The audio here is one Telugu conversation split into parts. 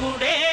குடே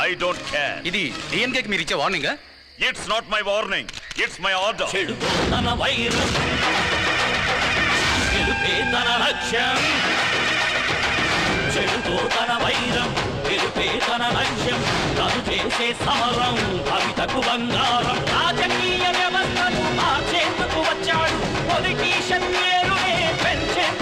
ఐ డోంట్ కేర్ ఇది డిఎన్కే మీరు ఇచ్చే warning it's not my warning it's my order తన వైరు తన లక్ష్యం. తను చేసే సమరం కవితకు బంగారం. రాజకీయ